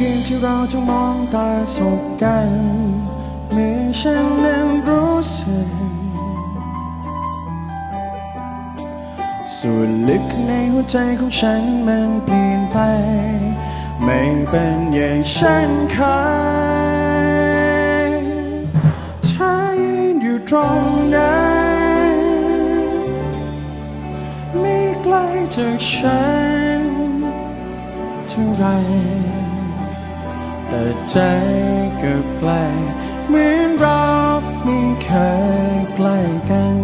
ที่เราจะมองตาสบกันเมื่อฉันนั้นรู้สึกส่วนลึกในหัวใจของฉันมันเปลี่ยนไป ไม่เป็นอย่างฉันเคยเธอยืนอยู่ตรงนั้นไม่ไกลจากฉันเท่าไหร แต่ใจก็ใกล้เหมือนเราไม่เคยใกล้กัน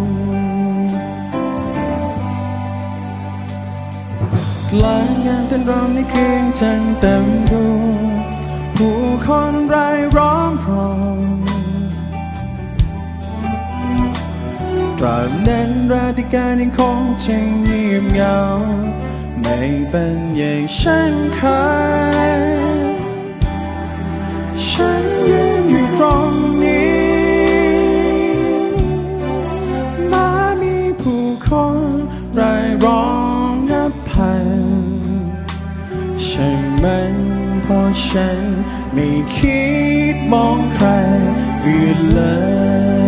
กลางงานเต้นรำในคืนจันทร์เต็มดวงผู้คนรายร้องรองตราบนั้นราธิการยังคงจะเงียบเหงา ไม่เป็นอย่างฉันเคย ฉันยืนอยู่ตรงนี้ มามีผู้คนรายร้องนับพันใช่มันเพราะฉันไม่คิดมองใครอื่นเลย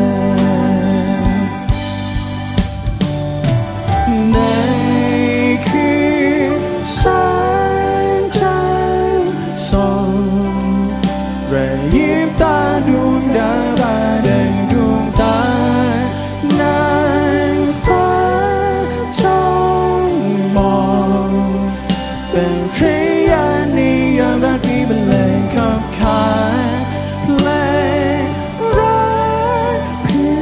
บตาดวงดาราแดงดวงตานางฟ้าจ้องมอง เป็นพระยานิยามรักนี้บรรเลงขับขานเพลงรักเพื่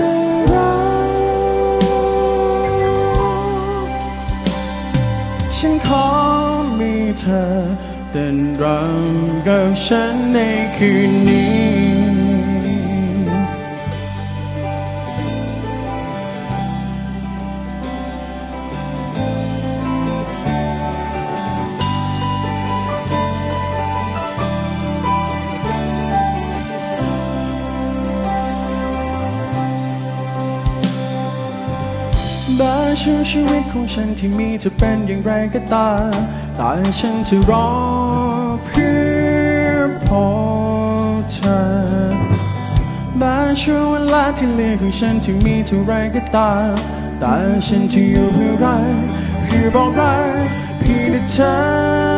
อเราฉันขอมีเธอ เต้นรำกับฉันในคืนนี้ บาช่วงชีวิตของฉันที่มีจะเป็นอย่างไรก็ตามแต่ฉันจะรอเพื่อพบเธอบาช่วงเวลาที่เหลือของฉันที่มีเท่าไรก็ตามแต่ฉันจะอยู่เพื่อรักเพื่อบอกรักเพียงเธอ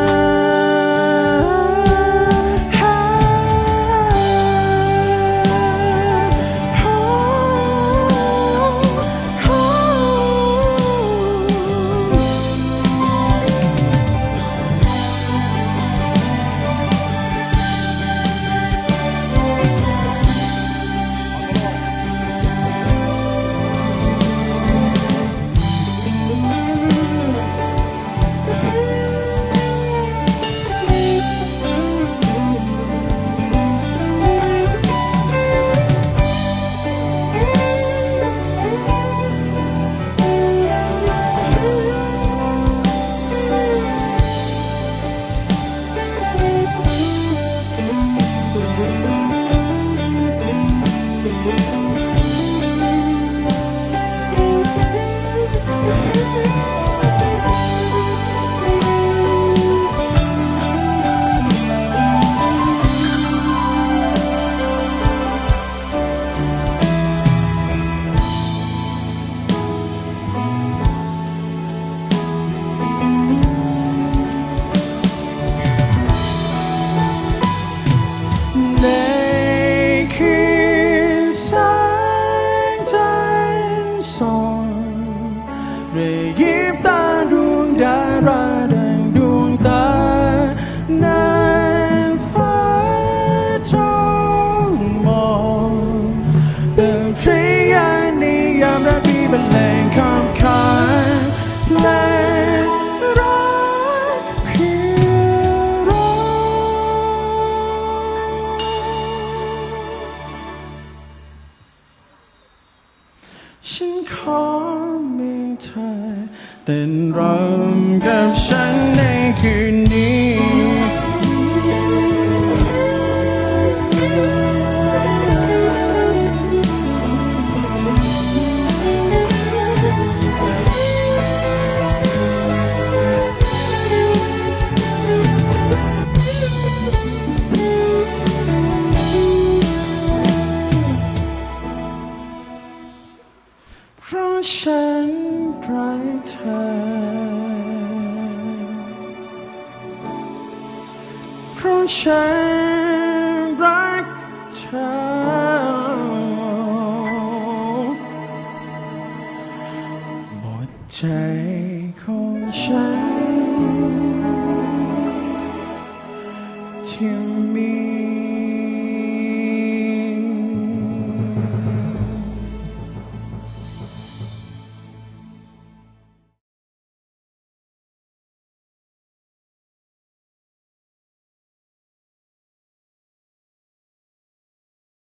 ฉันขอมีเธอเต้นรำกับฉันในคืนนี้ ฉันรักเธอ หมดใจของฉัน